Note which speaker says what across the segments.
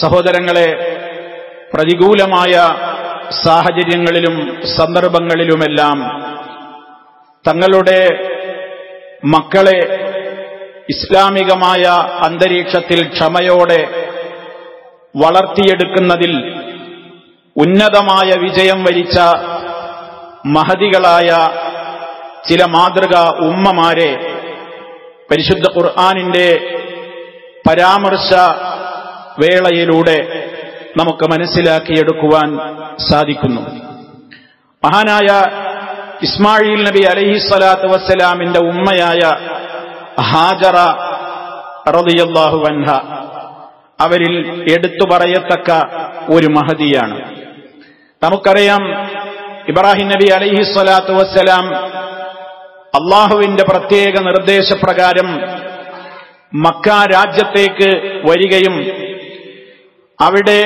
Speaker 1: സഹോദരങ്ങളെ പ്രതികൂലമായ സാഹചര്യങ്ങളിലും സന്ദർഭങ്ങളിലുമെല്ലാം തങ്ങളുടെ മക്കളെ ഇസ്ലാമികമായ അന്തരീക്ഷത്തിൽ ക്ഷമയോടെ വളർത്തിയെടുക്കുന്നതിൽ ഉന്നതമായ വിജയം വരിച്ച മഹതികളായ ചില മാതൃക ഉമ്മമാരെ പരിശുദ്ധ ഖുർആാനിന്റെ പരാമർശ വേളയിലൂടെ നമുക്ക് മനസ്സിലാക്കിയെടുക്കുവാൻ സാധിക്കുന്നു. മഹാനായ ഇസ്മായിൽ നബി അലഹി സ്വലാത്തു വസ്സലാമിന്റെ ഉമ്മയായ ഹാജറ റളിയല്ലാഹു വൻഹ അവരിൽ എടുത്തു പറയത്തക്ക ഒരു മഹതിയാണ്. നമുക്കറിയാം ഇബ്രാഹിം നബി അലൈഹി സ്വലാത്തു വസ്സലാം അള്ളാഹുവിന്റെ പ്രത്യേക നിർദ്ദേശപ്രകാരം മക്ക രാജ്യത്തേക്ക് വരികയും അവിടെ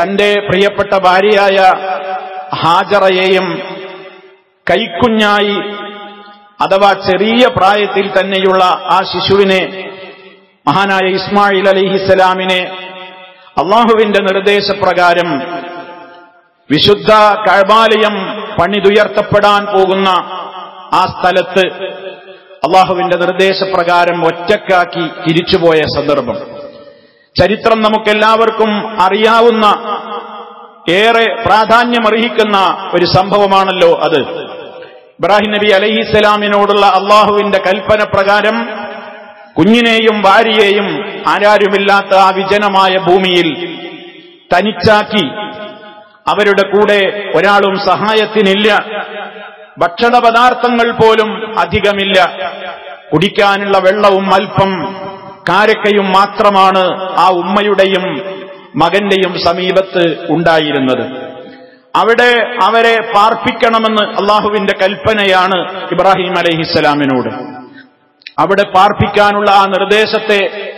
Speaker 1: തന്റെ പ്രിയപ്പെട്ട ഭാര്യയായ ഹാജറയെയും കൈക്കുഞ്ഞായി അഥവാ ചെറിയ പ്രായത്തിൽ തന്നെയുള്ള ആ ശിശുവിനെ മഹാനായ ഇസ്മായിൽ അലിഹിസലാമിനെ അള്ളാഹുവിന്റെ നിർദ്ദേശപ്രകാരം വിശുദ്ധ കഴബാലയം പണിതുയർത്തപ്പെടാൻ പോകുന്ന ആ സ്ഥലത്ത് അള്ളാഹുവിന്റെ നിർദ്ദേശപ്രകാരം ഒറ്റക്കാക്കി തിരിച്ചുപോയ സന്ദർഭം. ചരിത്രം നമുക്കെല്ലാവർക്കും അറിയാവുന്ന ഏറെ പ്രാധാന്യമർഹിക്കുന്ന ഒരു സംഭവമാണല്ലോ അത്. ഇബ്രാഹിം നബി അലഹിസ്സലാമിനോടുള്ള അള്ളാഹുവിന്റെ കൽപ്പന പ്രകാരം കുഞ്ഞിനെയും ഭാര്യയെയും ആരാരുമില്ലാത്ത ആ വിജനമായ ഭൂമിയിൽ തനിച്ചാക്കി അവരുടെ കൂടെ ഒരാളും സഹായത്തിനില്ല. ഭക്ഷണ പദാർത്ഥങ്ങൾ പോലും അധികമില്ല. കുടിക്കാനുള്ള വെള്ളവും അല്പം കാരക്കയും മാത്രമാണ് ആ ഉമ്മയുടെയും മകന്റെയും സമീപത്ത് ഉണ്ടായിരുന്നത്. അവിടെ അവരെ പാർപ്പിക്കണമെന്ന് അള്ളാഹുവിന്റെ കൽപ്പനയാണ് ഇബ്രാഹിം അലഹിസ്സലാമിനോട്. അവിടെ പാർപ്പിക്കാനുള്ള ആ നിർദ്ദേശത്തെ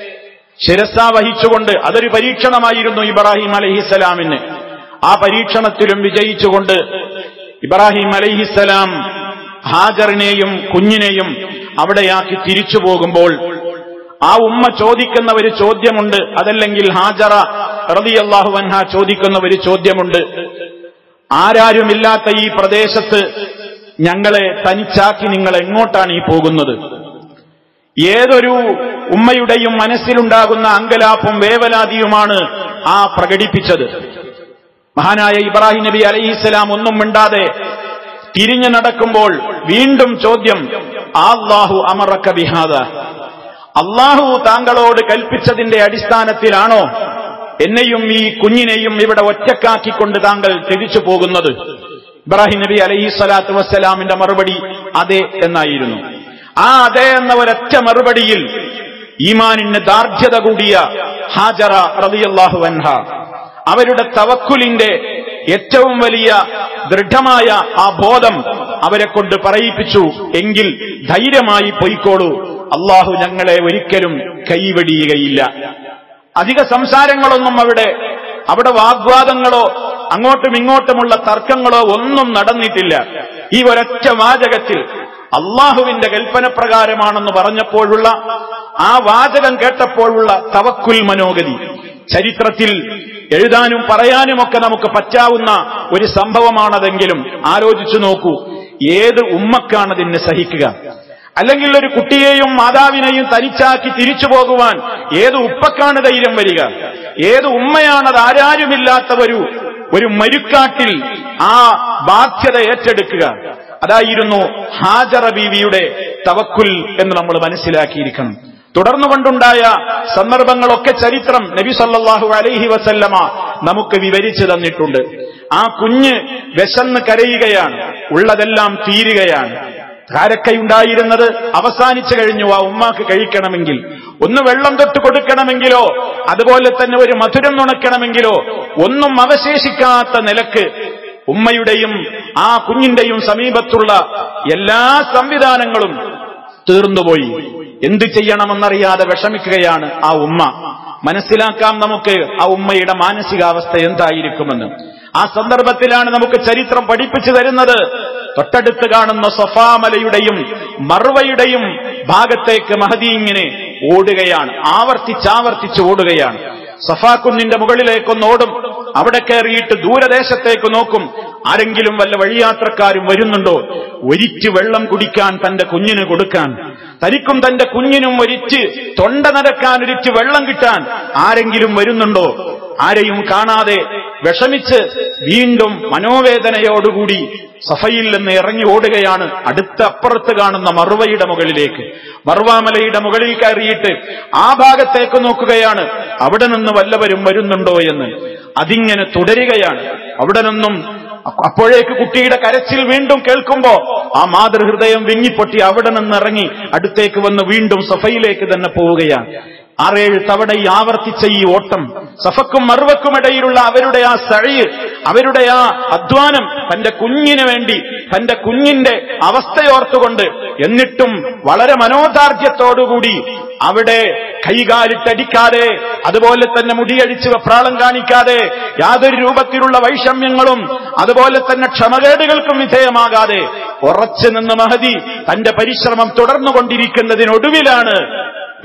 Speaker 1: ശിരസാ വഹിച്ചുകൊണ്ട് അതൊരു പരീക്ഷണമായിരുന്നു ഇബ്രാഹിം അലഹിസ്സലാമിന്. ആ പരീക്ഷണത്തിലും വിജയിച്ചുകൊണ്ട് ഇബ്രാഹിം അലഹിസ്സലാം ഹാജറിനെയും കുഞ്ഞിനെയും അവിടെയാക്കി തിരിച്ചു പോകുമ്പോൾ ആ ഉമ്മ ചോദിക്കുന്ന ഒരു ചോദ്യമുണ്ട്. അതല്ലെങ്കിൽ ഹാജറ റതിയല്ലാഹു അൻഹ ചോദിക്കുന്ന ഒരു ചോദ്യമുണ്ട്. ആരാരുമില്ലാത്ത ഈ പ്രദേശത്ത് ഞങ്ങളെ തനിച്ചാക്കി നിങ്ങൾ എങ്ങോട്ടാണ് ഈ പോകുന്നത്? ഏതൊരു ഉമ്മയുടെയും മനസ്സിലുണ്ടാകുന്ന അങ്കലാപ്പും വേവലാതിയുമാണ് ആ പ്രകടിപ്പിച്ചത്. മഹാനായ ഇബ്രാഹിം നബി അലൈഹിസ്സലാം ഒന്നും മിണ്ടാതെ തിരിഞ്ഞു നടക്കുമ്പോൾ വീണ്ടും ചോദ്യം അള്ളാഹു അമറക്ക ബിഹാദ? അള്ളാഹു താങ്കളോട് കൽപ്പിച്ചതിന്റെ അടിസ്ഥാനത്തിലാണോ എന്നെയും ഈ കുഞ്ഞിനെയും ഇവിടെ ഒറ്റക്കാക്കിക്കൊണ്ട് താങ്കൾ തിരിച്ചു പോകുന്നത്? ഇബ്രാഹിം നബി അലൈഹി സ്വലാത്തു വസ്സലാമിന്റെ മറുപടി അതെ എന്നായിരുന്നു. ആ അതെ എന്ന ഒരൊറ്റ മറുപടിയിൽ ഈമാനിന് ദാർഢ്യത കൂടിയ ഹാജറ റളിയല്ലാഹു അൻഹ അവരുടെ തവക്കുലിന്റെ ഏറ്റവും വലിയ ദൃഢമായ ആ ബോധം അവരെ കൊണ്ട് പറയിപ്പിച്ചു. എങ്കിൽ ധൈര്യമായി പൊയ്ക്കോളൂ. അള്ളാഹു ഞങ്ങളെ ഒരിക്കലും കൈവെടിയുകയില്ല. അധിക സംസാരങ്ങളൊന്നും അവിടെ അവിടെ വാഗ്വാദങ്ങളോ അങ്ങോട്ടും ഇങ്ങോട്ടുമുള്ള തർക്കങ്ങളോ ഒന്നും നടന്നിട്ടില്ല. ഈ ഒരൊറ്റ വാചകത്തിൽ അള്ളാഹുവിന്റെ കൽപ്പന പ്രകാരമാണെന്ന് പറഞ്ഞപ്പോഴുള്ള ആ വാചകം കേട്ടപ്പോഴുള്ള തവക്കുൽ മനോഗതി ചരിത്രത്തിൽ എഴുതാനും പറയാനുമൊക്കെ നമുക്ക് പറ്റാവുന്ന ഒരു സംഭവമാണതെങ്കിലും ആലോചിച്ചു നോക്കൂ. ഏത് ഉമ്മക്കാണതിന് സഹിക്കുക? അല്ലെങ്കിൽ ഒരു കുട്ടിയെയും മാതാവിനെയും തനിച്ചാക്കി തിരിച്ചു പോകുവാൻ ഏത് ഉപ്പക്കാണ് ധൈര്യം വരിക? ഏത് ഉമ്മയാണത് ആരാരുമില്ലാത്ത ഒരു ഒരു മരുക്കാട്ടിൽ ആ ബാധ്യത ഏറ്റെടുക്കുക. അതായിരുന്നു ഹാജറ ബീവിയുടെ തവക്കുൽ എന്ന് നമ്മൾ മനസ്സിലാക്കിയിരിക്കണം. തുടർന്നുകൊണ്ടുണ്ടായ സന്ദർഭങ്ങളൊക്കെ ചരിത്രം നബി സല്ലാഹു അലൈഹി വസല്ലമ നമുക്ക് വിവരിച്ചു തന്നിട്ടുണ്ട്. ആ കുഞ്ഞ് വിശന്ന് കരയുകയാണ്. ഉള്ളതെല്ലാം തീരുകയാണ്. കാരക്കയുണ്ടായിരുന്നത് അവസാനിച്ചു കഴിഞ്ഞു. ആ ഉമ്മാക്ക് കഴിക്കണമെങ്കിൽ ഒന്ന് വെള്ളം തൊട്ട് കൊടുക്കണമെങ്കിലോ അതുപോലെ തന്നെ ഒരു മധുരം നുണക്കണമെങ്കിലോ ഒന്നും അവശേഷിക്കാത്ത നിലയ്ക്ക് ഉമ്മയുടെയും ആ കുഞ്ഞിന്റെയും സമീപത്തുള്ള എല്ലാ സംവിധാനങ്ങളും തീർന്നുപോയി. എന്തു ചെയ്യണമെന്നറിയാതെ വിഷമിക്കുകയാണ് ആ ഉമ്മ. മനസ്സിലാക്കാം നമുക്ക് ആ ഉമ്മയുടെ മാനസികാവസ്ഥ എന്തായിരിക്കുമെന്ന്. ആ സന്ദർഭത്തിലാണ് നമുക്ക് ചരിത്രം പഠിപ്പിച്ചു തരുന്നത്. തൊട്ടടുത്ത് കാണുന്ന സഫാമലയുടെയും മറുവയുടെയും ഭാഗത്തേക്ക് മഹദി ഇങ്ങനെ ഓടുകയാണ്. ആവർത്തിച്ചാവർത്തിച്ച് ഓടുകയാണ്. സഫാ കുന്നിന്റെ മുകളിലേക്കൊന്ന് ഓടും. അവിടെ കയറിയിട്ട് ദൂരദേശത്തേക്ക് നോക്കും. ആരെങ്കിലും വല്ല വഴിയാത്രക്കാരും വരുന്നുണ്ടോ? ഒരിച്ച് വെള്ളം കുടിക്കാൻ തന്റെ കുഞ്ഞിന് കൊടുക്കാൻ. തനിക്കും തന്റെ കുഞ്ഞിനും ഒരിച്ച് തൊണ്ട നരക്കാൻ ഒരിച്ച് വെള്ളം കിട്ടാൻ ആരെങ്കിലും വരുന്നുണ്ടോ? ആരെയും കാണാതെ വിഷമിച്ച് വീണ്ടും മനോവേദനയോടുകൂടി സഫയിൽ നിന്ന് ഇറങ്ങി ഓടുകയാണ് അടുത്ത അപ്പുറത്ത് കാണുന്ന മറുവയുടെ മുകളിലേക്ക്. മറുവാമലയുടെ മുകളിൽ കയറിയിട്ട് ആ ഭാഗത്തേക്ക് നോക്കുകയാണ്. അവിടെ നിന്ന് വല്ലവരും വരുന്നുണ്ടോ എന്ന്. അതിങ്ങനെ തുടരുകയാണ്. അവിടെ നിന്നും അപ്പോഴേക്ക് കുട്ടിയുടെ കരച്ചിൽ വീണ്ടും കേൾക്കുമ്പോ ആ മാതൃഹൃദയം വിങ്ങിപ്പൊട്ടി അവിടെ നിന്ന് ഇറങ്ങി അടുത്തേക്ക് വന്ന് വീണ്ടും സഫയിലേക്ക് തന്നെ പോവുകയാണ്. ആറേഴ് തവണ ഈ ആവർത്തിച്ച ഈ ഓട്ടം സഫക്കും മറുവക്കുമിടയിലുള്ള അവരുടെ ആ സഴി അവരുടെ ആ അധ്വാനം തന്റെ കുഞ്ഞിന് വേണ്ടി തന്റെ കുഞ്ഞിന്റെ അവസ്ഥയോർത്തുകൊണ്ട് എന്നിട്ടും വളരെ മനോദാർഢ്യത്തോടുകൂടി അവിടെ കൈകാലിട്ടടിക്കാതെ അതുപോലെ തന്നെ മുടിയടിച്ച് വെപ്രാളം കാണിക്കാതെ യാതൊരു രൂപത്തിലുള്ള വൈഷമ്യങ്ങളും അതുപോലെ തന്നെ ക്ഷമകേടുകൾക്കും വിധേയമാകാതെ ഉറച്ചു നിന്ന് മഹതി തന്റെ പരിശ്രമം തുടർന്നുകൊണ്ടിരിക്കുന്നതിനൊടുവിലാണ്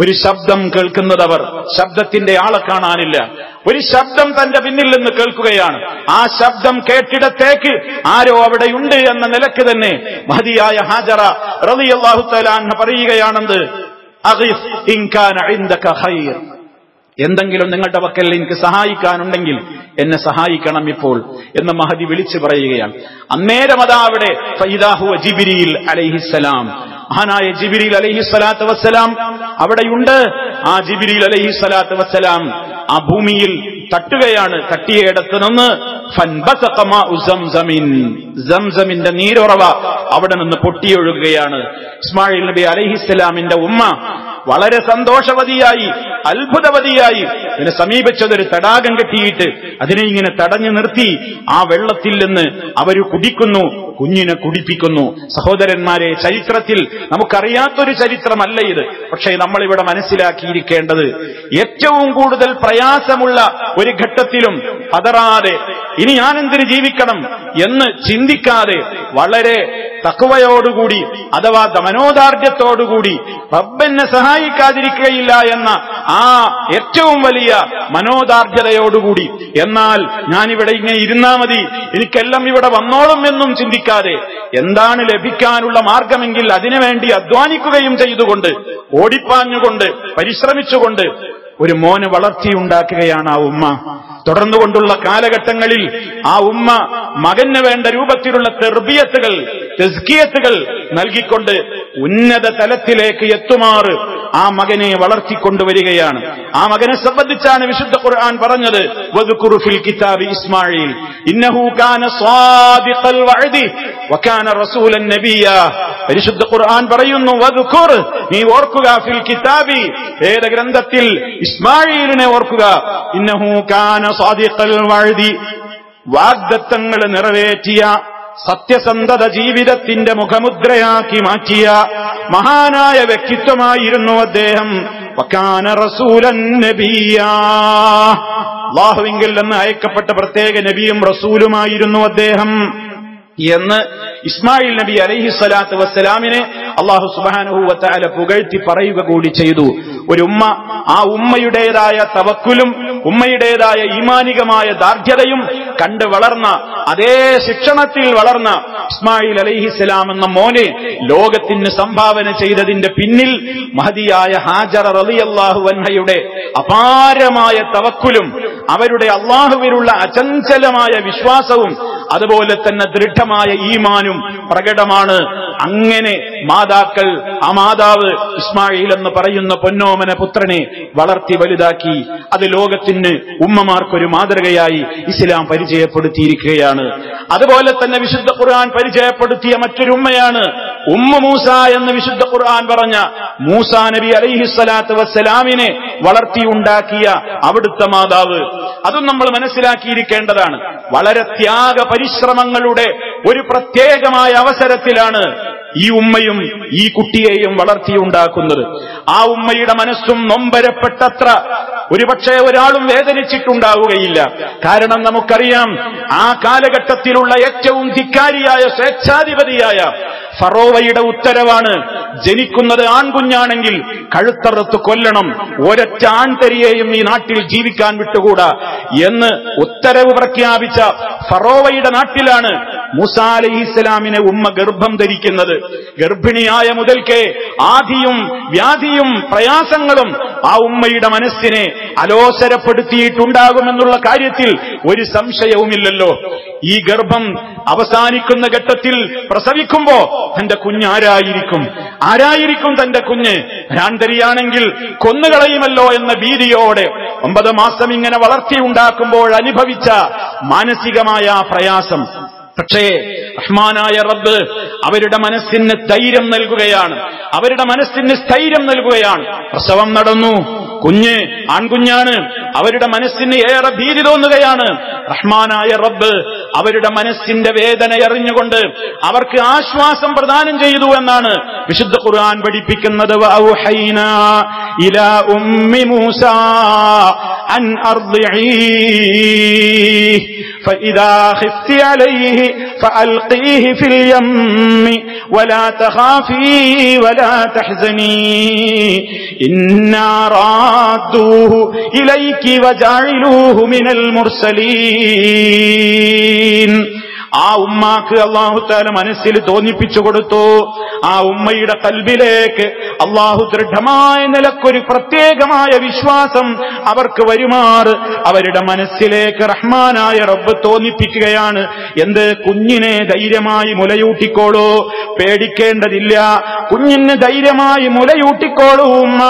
Speaker 1: ഒരു ശബ്ദം കേൾക്കുന്നതവർ ശബ്ദത്തിന്റെ ആളെ കാണാനില്ല. ഒരു ശബ്ദം തന്റെ പിന്നിൽ നിന്ന് കേൾക്കുകയാണ്. ആ ശബ്ദം കേട്ടിടത്തേക്ക് ആരോ അവിടെയുണ്ട് എന്ന നിലയ്ക്ക് തന്നെ മതിയായ ഹാജറ റളിയല്ലാഹു തആല പറയുകയാണെന്ത്? എന്തെങ്കിലും നിങ്ങളുടെ പക്കൽ എനിക്ക് സഹായിക്കാനുണ്ടെങ്കിൽ എന്നെ സഹായിക്കണം ഇപ്പോൾ എന്ന് മഹദി വിളിച്ചു പറയുകയാണ്. അന്നേരം അതാ അവിടെ ജിബിരിയിൽ അലൈഹിസ്സലാം. മഹാനായ ജിബിരിൽ അലഹി സ്വലാത്ത് വസ്സലാം. അവിടെയുണ്ട് ആ ജിബിരിൽ അലഹി സ്വലാത്ത് വസ്സലാം. ആ ഭൂമിയിൽ തട്ടുകയാണ് തട്ടിയയിടത്ത് നിന്ന്. സംസമിന്റെ നീരുറവ അവിടെ നിന്ന് പൊട്ടിയൊഴുകുകയാണ്. ഇസ്മായിൽ നബി അലൈഹിസ്സലാമിന്റെ ഉമ്മ വളരെ സന്തോഷവതിയായി അത്ഭുതവതിയായി ഇതിനെ സമീപിച്ചതൊരു തടാകം കെട്ടിയിട്ട് അതിനെ ഇങ്ങനെ തടഞ്ഞു നിർത്തി ആ വെള്ളത്തിൽ നിന്ന് അവർ കുടിക്കുന്നു കുഞ്ഞിനെ കുടിപ്പിക്കുന്നു. സഹോദരന്മാരെ ചരിത്രത്തിൽ നമുക്കറിയാത്തൊരു ചരിത്രമല്ല ഇത്. പക്ഷേ നമ്മളിവിടെ മനസ്സിലാക്കിയിരിക്കേണ്ടത് ഏറ്റവും കൂടുതൽ പ്രയാസമുള്ള ഒരു ഘട്ടത്തിലും പതറാതെ ഇനി ഞാനെന്തിന് ജീവിക്കണം എന്ന് ചിന്തിക്കാതെ വളരെ തക്കുവയോടുകൂടി അഥവാ മനോദാർഢ്യത്തോടുകൂടി റബ്ബെന്നെ സഹായിക്കാതിരിക്കുകയില്ല എന്ന ആ ഏറ്റവും വലിയ മനോദാർഢ്യതയോടുകൂടി. എന്നാൽ ഞാനിവിടെ ഇങ്ങനെ ഇരുന്നാ മതി. എനിക്കെല്ലാം ഇവിടെ വന്നോളും എന്നും ചിന്തിക്കാതെ എന്താണ് ലഭിക്കാനുള്ള മാർഗമെങ്കിൽ അതിനുവേണ്ടി അധ്വാനിക്കുകയും ചെയ്തുകൊണ്ട് ഓടിപ്പാഞ്ഞുകൊണ്ട് പരിശ്രമിച്ചുകൊണ്ട് ഒരു മോന് വളർത്തിയുണ്ടാക്കുകയാണ് ആ ഉമ്മ. തുടർന്നുകൊണ്ടുള്ള കാലഘട്ടങ്ങളിൽ ആ ഉമ്മ മകന് വേണ്ട രൂപത്തിലുള്ള തെർബിയത്തുകൾ തെസ്കിയത്തുകൾ നൽകിക്കൊണ്ട് ഉന്നത തലത്തിലേക്ക് എത്തുമാറ് ആ മകനെ വളർത്തിക്കൊണ്ടുവരികയാണ്. ആ മകനെ സംബന്ധിച്ചാണ് വിശുദ്ധ ഖുർആൻ പറഞ്ഞത് വദ്കുറു ഫിൽ കിതാബി ഇസ്മായിൽ ഇന്നഹു വഅദി റസൂലൻ നബിയ. പരിശുദ്ധ ഖുർആൻ പറയുന്നു വദ്കുർ നീ ഓർക്കുക ഫിൽ കിതാബി വേദ ഗ്രന്ഥത്തിൽ ഇസ്മായിലിനെ ഓർക്കുക? ഇന്നഹു കാന വഅദി വാഗ്ദത്തങ്ങൾ നിറവേറ്റിയ സത്യസന്ധത ജീവിതത്തിന്റെ മുഖമുദ്രയാക്കി മാറ്റിയ മഹാനായ വ്യക്തിത്വമായിരുന്നു അദ്ദേഹം. വക്കാന റസൂലൻ നബിയാ. അള്ളാഹുവിങ്കിൽ നിന്ന് അയക്കപ്പെട്ട പ്രത്യേക നബിയും റസൂലുമായിരുന്നു അദ്ദേഹം. എന്ന് ഇസ്മായിൽ നബി അലൈഹി സ്വലാത്ത് വസ്സലാമിനെ അള്ളാഹു സുബാനുഹൂവത്താല പുകഴ്ത്തി പറയുക കൂടി ചെയ്തു. ഒരു ഉമ്മ ആ ഉമ്മയുടേതായ തവക്കുലും ഉമ്മയുടേതായ ഈമാനികമായ ദാർഢ്യതയും കണ്ട് വളർന്ന അതേ ശിക്ഷണത്തിൽ വളർന്ന ഇസ്മായിൽ അലൈഹിസ്സലാം എന്ന മോനെ ലോകത്തിന് സംഭാവന ചെയ്തതിന്റെ പിന്നിൽ മഹതിയായ ഹാജറ റളിയല്ലാഹു അൻഹയുടെ അപാരമായ തവക്കുലും അവരുടെ അള്ളാഹുവിലുള്ള അചഞ്ചലമായ വിശ്വാസവും അതുപോലെ തന്നെ ദൃഢമായ ഈമാനും പ്രകടമാണ്. അങ്ങനെ മാതാക്കൾ ആ മാതാവ് ഇസ്മായിൽ എന്ന് പറയുന്ന പൊന്നോമന പുത്രനെ വളർത്തി വലുതാക്കി അത് ലോകത്തിന് ഉമ്മമാർക്കൊരു മാതൃകയായി ഇസ്ലാം പരിചയപ്പെടുത്തിയിരിക്കുകയാണ്. അതുപോലെ തന്നെ വിശുദ്ധ ഖുർആൻ പരിചയപ്പെടുത്തിയ മറ്റൊരു ഉമ്മയാണ് ഉമ്മ മൂസ എന്ന് വിശുദ്ധ ഖുർആൻ പറഞ്ഞ. മൂസ നബി അലൈഹിസ്സലാത്ത് വസ്സലാമിനെ വളർത്തിയുണ്ടാക്കിയ അവിടുത്തെ മാതാവ്. അതും നമ്മൾ മനസ്സിലാക്കിയിരിക്കേണ്ടതാണ്. വളരെ ത്യാഗ പരിശ്രമങ്ങളുടെ ഒരു പ്രത്യേകമായ അവസരത്തിലാണ് ഈ ഉമ്മയും ഈ കുട്ടിയെയും വളർത്തിയുണ്ടാക്കുന്നത്. ആ ഉമ്മയുടെ മനസ്സും നൊമ്പരപ്പെട്ടത്ര. ഒരുപക്ഷെ ഒരാളും വേദനിച്ചിട്ടുണ്ടാവുകയില്ല. കാരണം നമുക്കറിയാം ആ കാലഘട്ടത്തിലുള്ള ഏറ്റവും ധിക്കാരിയായ സ്വേച്ഛാധിപതിയായ ഫറോവയുടെ ഉത്തരവാണ് ജനിക്കുന്നത് ആൺകുഞ്ഞാണെങ്കിൽ കഴുത്തറുത്ത് കൊല്ലണം ഒരൊറ്റ ആൺതരിയെയും ഈ നാട്ടിൽ ജീവിക്കാൻ വിട്ടുകൂടാ എന്ന് ഉത്തരവ് പ്രഖ്യാപിച്ച ഫറോവയുടെ നാട്ടിലാണ് മൂസ അലൈഹി ഇസ്ലാമിനെ ഉമ്മ ഗർഭം ധരിക്കുന്നത്. ഗർഭിണിയായ മുതൽക്കേ ആധിയും വ്യാധിയും പ്രയാസങ്ങളും ആ ഉമ്മയുടെ മനസ്സിനെ അലോസരപ്പെടുത്തിയിട്ടുണ്ടാകുമെന്നുള്ള കാര്യത്തിൽ ഒരു സംശയവുമില്ലല്ലോ. ഈ ഗർഭം അവസാനിക്കുന്ന ഘട്ടത്തിൽ പ്രസവിക്കുമ്പോ തന്റെ കുഞ്ഞ് ആരായിരിക്കും? ആരായിരിക്കും തന്റെ കുഞ്ഞ്? ഭ്രാന്തരിയാണെങ്കിൽ കൊന്നുകളയുമല്ലോ എന്ന ഭീതിയോടെ ഒമ്പത് മാസം ഇങ്ങനെ വളർത്തിയുണ്ടാക്കുമ്പോൾ അനുഭവിച്ച മാനസികമായ പ്രയാസം. പക്ഷേ റഹ്മാനായ റബ്ബ് അവരുടെ മനസ്സിന് ധൈര്യം നൽകുകയാണ്. അവരുടെ മനസ്സിന് സ്ഥൈര്യം നൽകുകയാണ്. പ്രസവം നടന്നു. കുഞ്ഞ് ആൺകുഞ്ഞാണ്. അവരുടെ മനസ്സിന് ഏറെ ഭീതി തോന്നുകയാണ്. റഹ്മാനായ റബ്ബ് അവരുടെ മനസ്സിന്റെ വേദന എറിഞ്ഞുകൊണ്ട് അവർക്ക് ആശ്വാസം പ്രദാനം ചെയ്തു എന്നാണ് വിശുദ്ധ ഖുർആൻ പഠിപ്പിക്കുന്നത്. ഇലാ മൂസ أن أرضعيه فإذا خفت عليه فألقيه في اليم. ولا تخافي ولا تحزني. إنا رادوه إليك وجعلوه من المرسلين. ആ ഉമ്മാക്ക് അള്ളാഹുത്താല മനസ്സിൽ തോന്നിപ്പിച്ചു കൊടുത്തു. ആ ഉമ്മയുടെ കൽബിലേക്ക് അള്ളാഹു ദൃഢമായ നിലക്കൊരു പ്രത്യേകമായ വിശ്വാസം അവർക്ക് വരുമാറ്. അവരുടെ മനസ്സിലേക്ക് റഹ്മാനായ റബ്ബ് തോന്നിപ്പിക്കുകയാണ്. എന്ത്? കുഞ്ഞിനെ ധൈര്യമായി മുലയൂട്ടിക്കോളൂ. പേടിക്കേണ്ടതില്ല. കുഞ്ഞിന് ധൈര്യമായി മുലയൂട്ടിക്കോളൂ ഉമ്മ.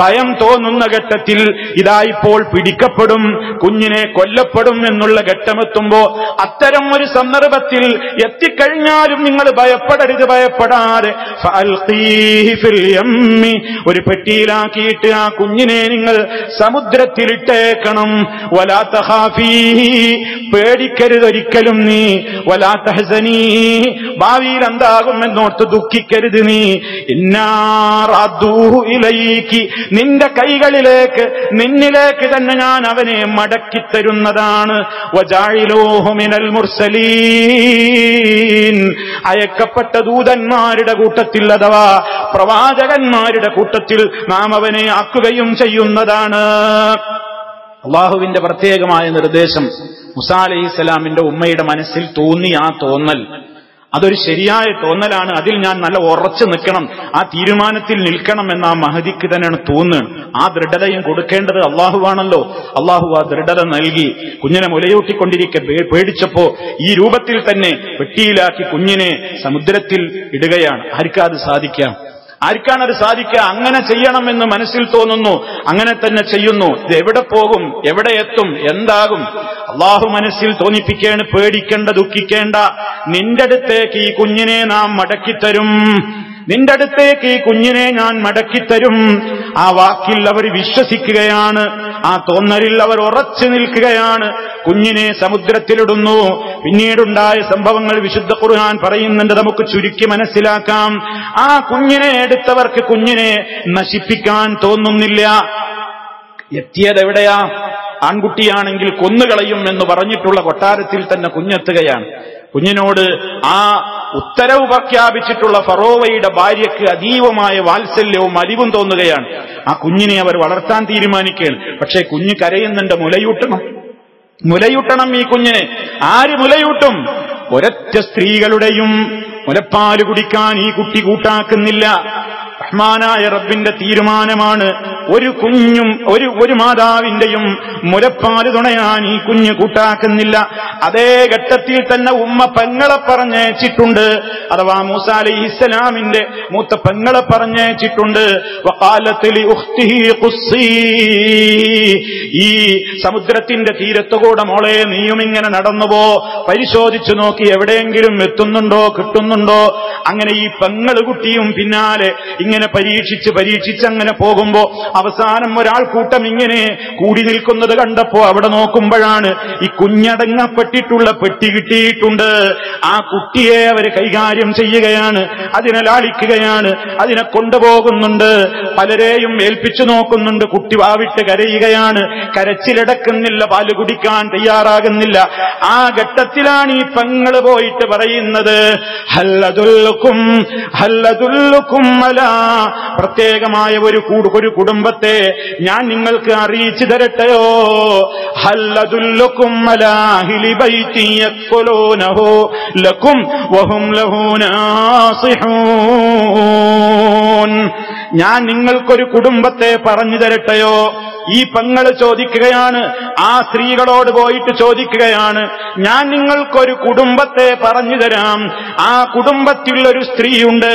Speaker 1: ഭയം തോന്നുന്ന ഘട്ടത്തിൽ ഇതായിപ്പോൾ പിടിക്കപ്പെടും. കുഞ്ഞിനെ കൊല്ലപ്പെടും എന്നുള്ള ഘട്ടമെത്തുമ്പോ അത്തരം ഒരു സന്ദർഭത്തിൽ എത്തിക്കഴിഞ്ഞാലും നിങ്ങൾ ഭയപ്പെടരുത് ഭയപ്പെടാതെ. ഒരു പെട്ടിയിലാക്കിയിട്ട് ആ കുഞ്ഞിനെ നിങ്ങൾ സമുദ്രത്തിലിട്ടേക്കണം. പേടിക്കരുത് പേടിക്കരുതൊരിക്കലും നീ. വലാത്ത ഹസനീ ഭാവിയിൽ എന്താകുമെന്നോർത്ത് ദുഃഖിക്കരുത് നീ. ഇന്നാറാദൂഹു ഇലയിക്ക് നിന്റെ കൈകളിലേക്ക് നിന്നിലേക്ക് തന്നെ ഞാൻ അവനെ മടക്കിത്തരുന്നതാണ്. അയക്കപ്പെട്ട ദൂതന്മാരുടെ കൂട്ടത്തിൽ അഥവാ പ്രവാചകന്മാരുടെ കൂട്ടത്തിൽ നാം അവനെ ആക്കുകയും ചെയ്യുന്നതാണ്. അള്ളാഹുവിന്റെ പ്രത്യേകമായ നിർദ്ദേശം മുസാ അലൈഹി സ്വലാമിന്റെ ഉമ്മയുടെ മനസ്സിൽ തോന്നി ആ തോന്നൽ. അതൊരു ശരിയായ തോന്നലാണ്. അതിൽ ഞാൻ നല്ല ഉറച്ചു നിൽക്കണം. ആ തീരുമാനത്തിൽ നിൽക്കണം എന്ന ആ മഹതിക്ക് തന്നെയാണ് തോന്നുന്നത്. ആ ദൃഢതയും കൊടുക്കേണ്ടത് അള്ളാഹുവാണല്ലോ. അള്ളാഹു ആ ദൃഢത നൽകി. കുഞ്ഞിനെ മുലയൂട്ടിക്കൊണ്ടിരിക്കെ പേടിച്ചപ്പോ ഈ രൂപത്തിൽ തന്നെ വെട്ടിയിലാക്കി കുഞ്ഞിനെ സമുദ്രത്തിൽ ഇടുകയാണ്. ആർക്കാത് സാധിക്കാം? ആർക്കാണ് അത് സാധിക്കുക? അങ്ങനെ ചെയ്യണമെന്ന് മനസ്സിൽ തോന്നുന്നു. അങ്ങനെ തന്നെ ചെയ്യുന്നു. ഇത് എവിടെ പോകും? എവിടെ എത്തും? എന്താകും? അള്ളാഹു മനസ്സിൽ തോന്നിപ്പിക്കേണ്ട പേടിക്കേണ്ട ദുഃഖിക്കേണ്ട നിന്റെ അടുത്തേക്ക് ഈ കുഞ്ഞിനെ നാം മടക്കിത്തരും. നിന്റെ അടുത്തേക്ക് ഈ കുഞ്ഞിനെ ഞാൻ മടക്കിത്തരും. ആ വാക്കിൽ അവർ വിശ്വസിക്കുകയാണ്. ആ തോന്നലിൽ അവർ ഉറച്ചു നിൽക്കുകയാണ്. കുഞ്ഞിനെ സമുദ്രത്തിലിടുന്നു. പിന്നീടുണ്ടായ സംഭവങ്ങൾ വിശുദ്ധ ഖുർആൻ പറയുന്നുണ്ട്. നമുക്ക് ചുരുക്കി മനസ്സിലാക്കാം. ആ കുഞ്ഞിനെ എടുത്തവർക്ക് കുഞ്ഞിനെ നശിപ്പിക്കാൻ തോന്നുന്നില്ല. എത്തിയത് എവിടെയാ? ആൺകുട്ടിയാണെങ്കിൽ കൊന്നുകളയും എന്ന് പറഞ്ഞിട്ടുള്ള കൊട്ടാരത്തിൽ തന്നെ കുഞ്ഞെത്തുകയാണ്. കുഞ്ഞിനോട് ആ ഉത്തരവ് പ്രഖ്യാപിച്ചിട്ടുള്ള ഫറോവയുടെ ഭാര്യയ്ക്ക് അതീവമായ വാത്സല്യവും അരിവും തോന്നുകയാണ്. ആ കുഞ്ഞിനെ അവർ വളർത്താൻ തീരുമാനിക്കുകയാണ്. പക്ഷേ കുഞ്ഞ് കരയുന്നുണ്ട് മുലയൂട്ടണം. മുലയൂട്ടണം ഈ കുഞ്ഞിനെ. ആര് മുലയൂട്ടും? ഒരൊറ്റ സ്ത്രീകളുടെയും മുലപ്പാൽ കുടിക്കാൻ ഈ കുട്ടി കൂട്ടാക്കുന്നില്ല. റഹ്മാനായ റബ്ബിന്റെ തീരുമാനമാണ്. ഒരു കുഞ്ഞും ഒരു ഒരു മാതാവിന്റെയും മുലപ്പാൽ തുണയാൻ ഈ കുഞ്ഞ് കൂട്ടാക്കുന്നില്ല. അതേ ഘട്ടത്തിൽ തന്നെ ഉമ്മ പെങ്ങളെ പറഞ്ഞയച്ചിട്ടുണ്ട്. അഥവാ മൂസ അലൈഹി ഇസ്ലാമിന്റെ മൂത്ത പെങ്ങളെ പറഞ്ഞയച്ചിട്ടുണ്ട്. ഈ സമുദ്രത്തിന്റെ തീരത്തുകൂടെ മോളെ നീയും ഇങ്ങനെ നടന്നുപോ. പരിശോധിച്ചു നോക്കി എവിടെയെങ്കിലും എത്തുന്നുണ്ടോ കിട്ടുന്നുണ്ടോ. അങ്ങനെ ഈ പെങ്ങൾ കുട്ടിയും പിന്നാലെ ഇങ്ങനെ ഇങ്ങനെ പരീക്ഷിച്ച് പരീക്ഷിച്ച് അങ്ങനെ പോകുമ്പോ അവസാനം ഒരാൾ കൂട്ടം ഇങ്ങനെ കൂടി നിൽക്കുന്നത് കണ്ടപ്പോ അവിടെ നോക്കുമ്പോഴാണ് ഈ കുഞ്ഞടങ്ങപ്പെട്ടിട്ടുള്ള പെട്ടി കിട്ടിയിട്ടുണ്ട്. ആ കുട്ടിയെ അവർ കൈകാര്യം ചെയ്യുകയാണ് അതിനെ ലാളിക്കുകയാണ് അതിനെ കൊണ്ടുപോകുന്നുണ്ട്. പലരെയും ഏൽപ്പിച്ചു നോക്കുന്നുണ്ട്. കുട്ടി വാവിട്ട് കരയുകയാണ്. കരച്ചിലടക്കുന്നില്ല പാൽ കുടിക്കാൻ തയ്യാറാകുന്നില്ല. ആ ഘട്ടത്തിലാണ് ഈ പെങ്ങൾ പോയിട്ട് പറയുന്നത് ഹല്ലതുല്ലുക്കും ഹല്ലതുല്ലുക്കും അല പ്രത്യേകമായ ഒരു ഒരു കുടുംബത്തെ ഞാൻ നിങ്ങൾക്ക് അറിയിച്ചു തരട്ടെയോ? ഹല്ലതുല്ലുക്കും ലക്കും വഹും ഞാൻ നിങ്ങൾക്കൊരു കുടുംബത്തെ പറഞ്ഞു തരട്ടെയോ? ഈ പെങ്ങൾ ചോദിക്കുകയാണ് ആ സ്ത്രീകളോട് പോയിട്ട് ചോദിക്കുകയാണ് ഞാൻ നിങ്ങൾക്കൊരു കുടുംബത്തെ പറഞ്ഞു തരാം ആ കുടുംബത്തിൽ ഒരു സ്ത്രീയുണ്ട്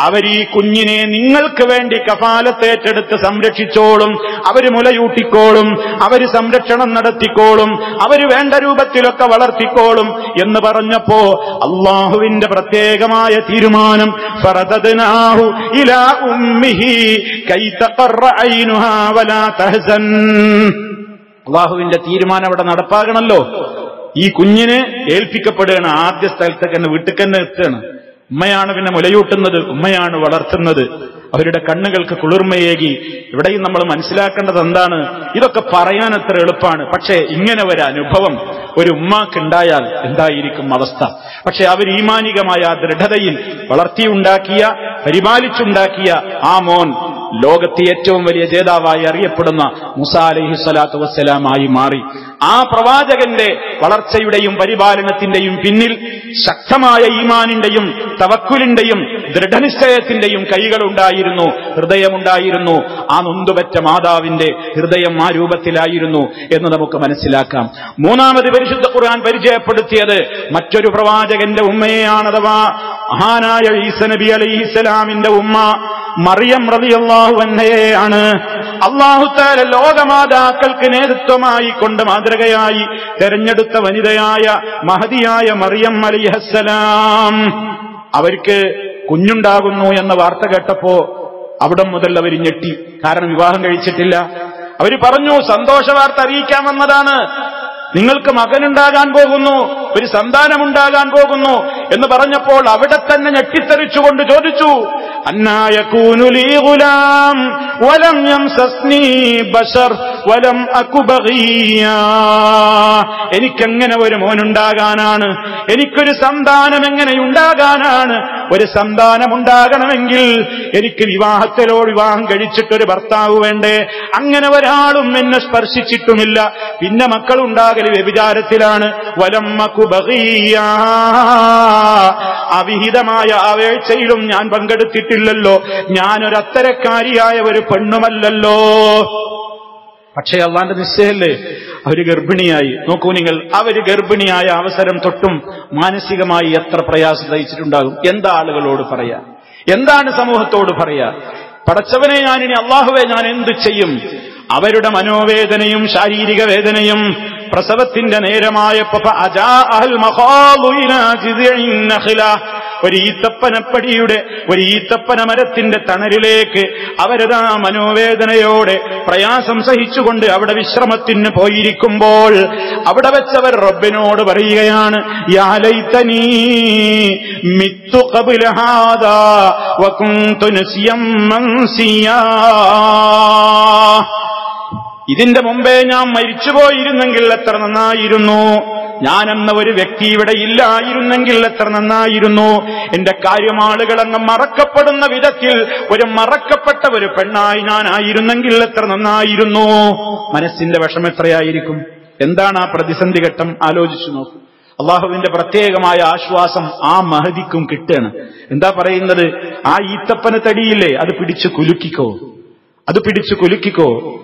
Speaker 1: അവർ ഈ കുഞ്ഞിനെ നിങ്ങൾക്ക് വേണ്ടി കഫാലത്തേറ്റെടുത്ത് സംരക്ഷിച്ചോളും അവർ മുലയൂട്ടിക്കോളും അവർ സംരക്ഷണം നടത്തിക്കോളും അവർ വേണ്ട രൂപത്തിലൊക്കെ വളർത്തിക്കോളും എന്ന് പറഞ്ഞപ്പോ അള്ളാഹുവിന്റെ പ്രത്യേകമായ തീരുമാനം ഫറദദ്നാഹു ഇലാ ഉമ്മിഹി കൈ തഖറ അള്ളാഹുവിന്റെ തീരുമാനം അവിടെ നടപ്പാകണല്ലോ. ഈ കുഞ്ഞിന് ഏൽപ്പിക്കപ്പെടുകയാണ് ആദ്യ സ്ഥലത്തേക്ക് തന്നെ വീട്ടിൽ തന്നെ എത്തുകയാണ്. ഉമ്മയാണ് പിന്നെ മുലയൂട്ടുന്നത് ഉമ്മയാണ് വളർത്തുന്നത്. അവരുടെ കണ്ണുകൾക്ക് കുളിർമയേകി ഇവിടെയും നമ്മൾ മനസ്സിലാക്കേണ്ടത് എന്താണ്? ഇതൊക്കെ പറയാൻ അത്ര എളുപ്പമാണ്. പക്ഷേ ഇങ്ങനെ ഒരു അനുഭവം ഒരു ഉമ്മാക്കുണ്ടായാൽ എന്തായിരിക്കും അവസ്ഥ? പക്ഷെ അവർ ഈമാനികമായ ദൃഢതയിൽ വളർത്തിയുണ്ടാക്കിയ പരിപാലിച്ചുണ്ടാക്കിയ ആ മോൻ ലോകത്തെ ഏറ്റവും വലിയ ജേതാവായി അറിയപ്പെടുന്ന മുസ അലൈഹി സ്വലാത്തു വസ്സലാമായി മാറി. ആ പ്രവാചകന്റെ വളർച്ചയുടെയും പരിപാലനത്തിന്റെയും പിന്നിൽ ശക്തമായ ഈമാനിന്റെയും തവക്കുലിന്റെയും ദൃഢനിശ്ചയത്തിന്റെയും കൈകളുണ്ടായിരുന്നു ഹൃദയമുണ്ടായിരുന്നു. ആ നൊന്തുപറ്റ മാതാവിന്റെ ഹൃദയം ആ രൂപത്തിലായിരുന്നു എന്ന് നമുക്ക് മനസ്സിലാക്കാം. മൂന്നാമത് പരിശുദ്ധ ഖുർആൻ പരിചയപ്പെടുത്തിയത് മറ്റൊരു പ്രവാചകന്റെ ഉമ്മയെയാണ് അഥവാ മഹാനായ ഈസ നബി അലൈഹിസ്സലാമിന്റെ ഉമ്മ മറിയം റളിയല്ലാഹു അൻഹയെയാണ്. അള്ളാഹുത്താല ലോകമാതാക്കൾക്ക് നേതൃത്വമായി കൊണ്ട് മാതൃകയായി തെരഞ്ഞെടുത്ത വനിതയായ മഹതിയായ മറിയം അലിഹസ്സലാം അവർക്ക് കുഞ്ഞുണ്ടാകുന്നു എന്ന വാർത്ത കേട്ടപ്പോ അവിടം മുതൽ അവർ ഞെട്ടി. കാരണം വിവാഹം കഴിച്ചിട്ടില്ല. അവർ പറഞ്ഞു സന്തോഷ വാർത്ത അറിയിക്കാമെന്നതാണ് നിങ്ങൾക്ക് മകനുണ്ടാകാൻ പോകുന്നു. ഒരു സന്താനമുണ്ടാകാൻ പോകുന്നു എന്ന് പറഞ്ഞപ്പോൾ അവിടെ തന്നെ ഞെട്ടിത്തെറിച്ചുകൊണ്ട് ചോദിച്ചു അന്നായ കൂനുലീ ഗുലാം വലം ബശർ വലം എനിക്കെങ്ങനെ ഒരു മോനുണ്ടാകാനാണ്? എനിക്കൊരു സന്താനം എങ്ങനെ ഉണ്ടാകാനാണ് ഒരു സന്താനം ഉണ്ടാകണമെങ്കിൽ എനിക്ക് വിവാഹത്തിലോ വിവാഹം കഴിച്ചിട്ടൊരു ഭർത്താവ് വേണ്ടേ? അങ്ങനെ ഒരാളും എന്നെ സ്പർശിച്ചിട്ടുമില്ല. പിന്നെ മക്കളുണ്ടാകൽ വ്യഭിചാരത്തിലാണ്. വലം വലമ്മക്കുബഹിയ അവിഹിതമായ ആ വേഴ്ചയിലും ഞാൻ പങ്കെടുത്തിട്ടില്ലല്ലോ. ഞാനൊരത്തരക്കാരിയായ ഒരു പെണ്ണുമല്ലല്ലോ. പക്ഷേ അള്ളാന്റെ നിശ്ചയല്ലേ? അവർ ഗർഭിണിയായി. നോക്കൂ നിങ്ങൾ അവർ ഗർഭിണിയായ അവസരം തൊട്ടും മാനസികമായി എത്ര പ്രയാസം തയ്ച്ചിട്ടുണ്ടാകും എന്താ ആളുകളോട് പറയാ? എന്താണ് സമൂഹത്തോട് പറയാ? പടച്ചവനെ ഞാനിനി അള്ളാഹുവെ ഞാൻ എന്ത് ചെയ്യും? അവരുടെ മനോവേദനയും ശാരീരിക വേദനയും പ്രസവത്തിന്റെ നേരമായപ്പോ അജാ അഹൽ ഒരു ഈത്തപ്പനപ്പടിയുടെ ഒരു ഈത്തപ്പന മരത്തിന്റെ തണലിലേക്ക് അവരതാ മനോവേദനയോടെ പ്രയാസം സഹിച്ചുകൊണ്ട് അവിടെ വിശ്രമത്തിന് പോയിരിക്കുമ്പോൾ അവിടെ വെച്ചവർ റബ്ബിനോട് പറയുകയാണ് മിത്തു ഇതിന്റെ മുമ്പേ ഞാൻ മരിച്ചുപോയിരുന്നെങ്കിൽ എത്ര നന്നായിരുന്നു? ഞാൻ എന്ന ഒരു വ്യക്തി ഇവിടെ ഇല്ലായിരുന്നെങ്കിൽ എത്ര നന്നായിരുന്നു? എന്റെ കാര്യമാളുകളങ്ങ് മറക്കപ്പെടുന്ന വിധത്തിൽ ഒരു മറക്കപ്പെട്ട ഒരു പെണ്ണായി ഞാനായിരുന്നെങ്കിൽ എത്ര നന്നായിരുന്നു? മനസ്സിന്റെ വിഷം എത്രയായിരിക്കും? എന്താണ് ആ പ്രതിസന്ധി ഘട്ടം? ആലോചിച്ചു നോക്കൂ. അള്ളാഹുവിന്റെ പ്രത്യേകമായ ആശ്വാസം ആ മഹതിക്കും കിട്ടുകയാണ്. എന്താ പറയുന്നത്? ആ ഈത്തപ്പന തടിയില്ലേ? അത് പിടിച്ചു കുലുക്കിക്കോ? അത് പിടിച്ചു കുലുക്കിക്കോ?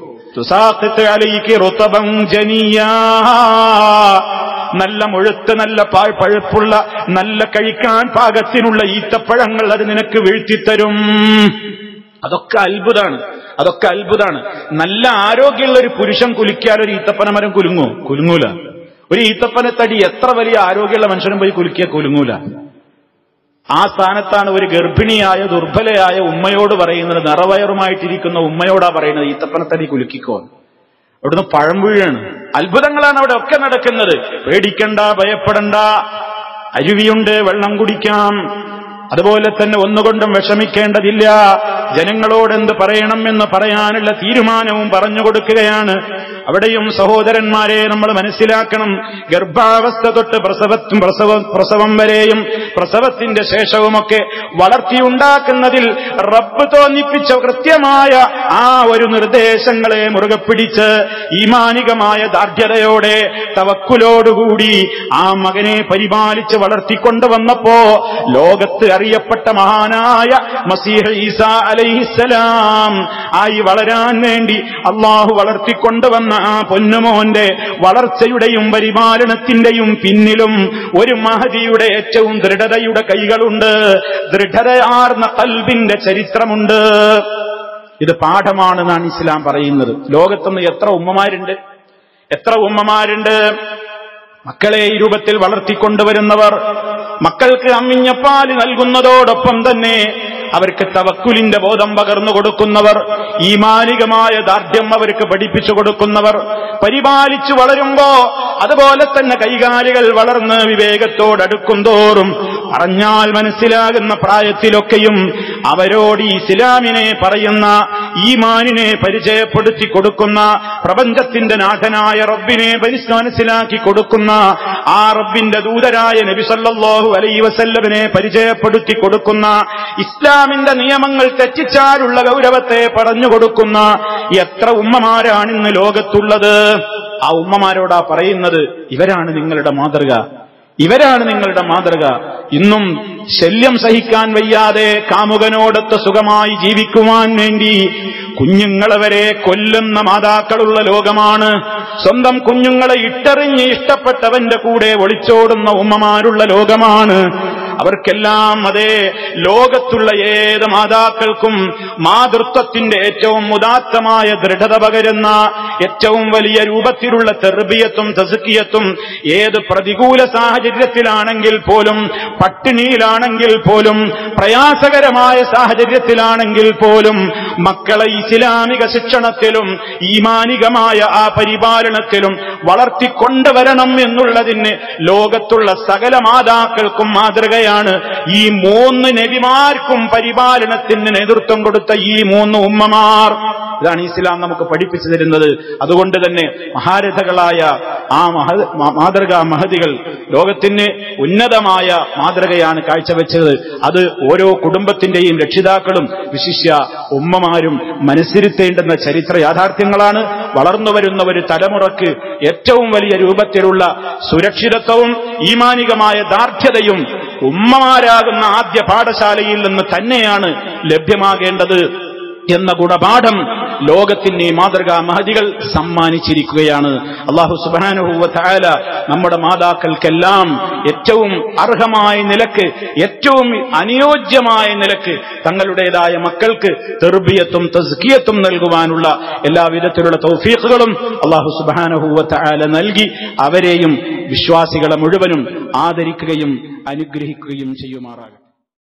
Speaker 1: നല്ല മുഴുത്ത് നല്ല പാഴ് പഴുപ്പുള്ള നല്ല കഴിക്കാൻ പാകത്തിനുള്ള ഈത്തപ്പഴങ്ങൾ അത് നിനക്ക് വീഴ്ത്തിത്തരും. അതൊക്കെ അത്ഭുതാണ്. അതൊക്കെ അത്ഭുതാണ്. നല്ല ആരോഗ്യമുള്ള ഒരു പുരുഷൻ കുലിക്കാൻ ഒരു ഈത്തപ്പന മരം കുലുങ്ങോ കുലുങ്ങൂല. ഒരു ഈത്തപ്പനത്തടി എത്ര വലിയ ആരോഗ്യമുള്ള മനുഷ്യനും പോയി കുലുക്കിയ കുലുങ്ങൂല. ആ സ്ഥാനത്താണ് ഒരു ഗർഭിണിയായ ദുർബലയായ ഉമ്മയോട് പറയുന്നത് നിറവയറുമായിട്ടിരിക്കുന്ന ഉമ്മയോടാ പറയുന്നത് ഈത്തപ്പനത്തടി കുലുക്കിക്കോ അവിടുന്ന് പഴം വീഴാണ്. അത്ഭുതങ്ങളാണ് അവിടെ ഒക്കെ നടക്കുന്നത്. പേടിക്കണ്ട ഭയപ്പെടണ്ട. അരുവിയുണ്ട് വെള്ളം കുടിക്കാം അതുപോലെ തന്നെ ഒന്നുകൊണ്ടും വിഷമിക്കേണ്ടതില്ല. ജനങ്ങളോട് എന്ത് പറയണം എന്ന് പറയാനുള്ള തീരുമാനവും പറഞ്ഞു കൊടുക്കുകയാണ്. അവിടെയും സഹോദരന്മാരെ നമ്മൾ മനസ്സിലാക്കണം. ഗർഭാവസ്ഥ തൊട്ട് പ്രസവത്തും പ്രസവം പ്രസവം വരെയും പ്രസവത്തിന്റെ ശേഷവുമൊക്കെ വളർത്തിയുണ്ടാക്കുന്നതിൽ റബ്ബ് തോന്നിപ്പിച്ച കൃത്യമായ ആ ഒരു നിർദ്ദേശങ്ങളെ മുറുകെ പിടിച്ച് ഈമാനികമായ ദാർഢ്യതയോടെ തവക്കുലോടുകൂടി ആ മകനെ പരിപാലിച്ച് വളർത്തിക്കൊണ്ടുവന്നപ്പോ ലോകത്ത് അറിയപ്പെട്ട മഹാനായ മസീഹ് ഈസാ അലൈഹിസലാം ആയി വളരാൻ വേണ്ടി അള്ളാഹു വളർത്തിക്കൊണ്ടുവന്ന ആ പൊന്നുമോന്റെ വളർച്ചയുടെയും പരിപാലനത്തിന്റെയും പിന്നിലും ഒരു മഹതിയുടെ ഏറ്റവും ദൃഢതയുടെ കൈകളുണ്ട്. ദൃഢതയാർന്ന കൽബിന്റെ ചരിത്രമുണ്ട്. ഇത് പാഠമാണെന്നാണ് ഇസ്ലാം പറയുന്നത്. ലോകത്തുനിന്ന് എത്ര ഉമ്മമാരുണ്ട്? എത്ര ഉമ്മമാരുണ്ട്? മക്കളെ ഈ രൂപത്തിൽ വളർത്തിക്കൊണ്ടുവരുന്നവർ മക്കൾക്ക് അമ്മിഞ്ഞപ്പാൽ നൽകുന്നതോടൊപ്പം തന്നെ അവർക്ക് തവക്കുലിന്റെ ബോധം പകർന്നു കൊടുക്കുന്നവർ ഈമാനികമായ ദാർഢ്യം അവർക്ക് പഠിപ്പിച്ചു കൊടുക്കുന്നവർ പരിപാലിച്ചു വളരുമ്പോ അതുപോലെ തന്നെ കൈകാലികൾ വളർന്ന് വിവേകത്തോടടുക്കും തോറും പറഞ്ഞാൽ മനസ്സിലാകുന്ന പ്രായത്തിലൊക്കെയും അവരോട് ഇസ്ലാമിനെ പറയുന്ന ഈമാനിനെ പരിചയപ്പെടുത്തി കൊടുക്കുന്ന പ്രപഞ്ചത്തിന്റെ നാഥനായ റബ്ബിനെ മനസ്സിലാക്കി കൊടുക്കുന്ന ആ റബ്ബിന്റെ ദൂതരായ നബിസല്ലാഹു അലൈ വസല്ലമിനെ പരിചയപ്പെടുത്തി കൊടുക്കുന്ന ഇസ്ലാമിന്റെ നിയമങ്ങൾ തെറ്റിച്ചാലുള്ള ഗൗരവത്തെ പറഞ്ഞു കൊടുക്കുന്ന എത്ര ഉമ്മമാരാണ് ഇന്ന് ലോകത്തുള്ളത്? ആ ഉമ്മമാരോടാ പറയുന്നത് ഇവരാണ് നിങ്ങളുടെ മാതൃക. ഇവരാണ് നിങ്ങളുടെ മാതൃക. ഇന്നും ശല്യം സഹിക്കാൻ വയ്യാതെ കാമുകനോടൊത്ത് സുഖമായി ജീവിക്കുവാൻ വേണ്ടി കുഞ്ഞുങ്ങളെ വരെ കൊല്ലുന്ന മാതാക്കളുള്ള ലോകമാണ്. സ്വന്തം കുഞ്ഞുങ്ങളെ ഇട്ടറിഞ്ഞ് ഇഷ്ടപ്പെട്ടവന്റെ കൂടെ ഒളിച്ചോടുന്ന ഉമ്മമാരുള്ള ലോകമാണ്. അവർക്കെല്ലാം അതേ ലോകത്തുള്ള ഏത് മാതാക്കൾക്കും മാതൃത്വത്തിന്റെ ഏറ്റവും ഉദാത്തമായ ദൃഢത പകരുന്ന ഏറ്റവും വലിയ രൂപത്തിലുള്ള തെർബിയത്തും തസുക്കിയത്തും ഏത് പ്രതികൂല സാഹചര്യത്തിലാണെങ്കിൽ പോലും പട്ടിണിയിലാണെങ്കിൽ പോലും പ്രയാസകരമായ സാഹചര്യത്തിലാണെങ്കിൽ പോലും മക്കളെ ഇസ്ലാമിക ശിക്ഷണത്തിലും ഈമാനികമായ ആ പരിപാലനത്തിലും വളർത്തിക്കൊണ്ടുവരണം എന്നുള്ളതിന് ലോകത്തുള്ള സകല മാതാക്കൾക്കും മാതൃകയാണ് ഈ മൂന്ന് നബിമാർക്കും പരിപാലനത്തിന് നേതൃത്വം കൊടുത്ത ഈ മൂന്ന് ഉമ്മമാർ. ഇതാണ് ഇസ്ലാം നമുക്ക് പഠിപ്പിച്ചു തരുന്നത്. അതുകൊണ്ട് തന്നെ മഹാരഥകളായ ആ മാതൃകാ മഹതികൾ ലോകത്തിന് ഉന്നതമായ മാതൃകയാണ് കാഴ്ചവെച്ചത്. അത് ഓരോ കുടുംബത്തിന്റെയും രക്ഷിതാക്കളും വിശിഷ്യ ഉമ്മമാരും മനസ്സിരുത്തേണ്ടുന്ന ചരിത്ര യാഥാർത്ഥ്യങ്ങളാണ്. വളർന്നു വരുന്ന ഒരു തലമുറയ്ക്ക് ഏറ്റവും വലിയ രൂപത്തിലുള്ള സുരക്ഷിതത്വവും ഈമാനികമായ ദാർഢ്യതയും ഉമ്മമാരാകുന്ന ആദ്യ പാഠശാലയിൽ നിന്ന് തന്നെയാണ് ലഭ്യമാകേണ്ടത് എന്ന ഗുണപാഠം ലോകത്തിന് മാതൃകാ മഹതികൾ സമ്മാനിച്ചിരിക്കുകയാണ്. അള്ളാഹു സുബാനുഹൂവ തായാല നമ്മുടെ മാതാക്കൾക്കെല്ലാം ഏറ്റവും അർഹമായ നിലയ്ക്ക് ഏറ്റവും അനുയോജ്യമായ നിലയ്ക്ക് തങ്ങളുടേതായ മക്കൾക്ക് തെർബിയത്തും തസ്കിയത്തും നൽകുവാനുള്ള എല്ലാവിധത്തിലുള്ള തൗഫീഖുകളും അള്ളാഹു സുബാനുഹൂവ തായാല നൽകി അവരെയും വിശ്വാസികളെ മുഴുവനും ആദരിക്കുകയും അനുഗ്രഹിക്കുകയും ചെയ്യുമാറാകട്ടെ.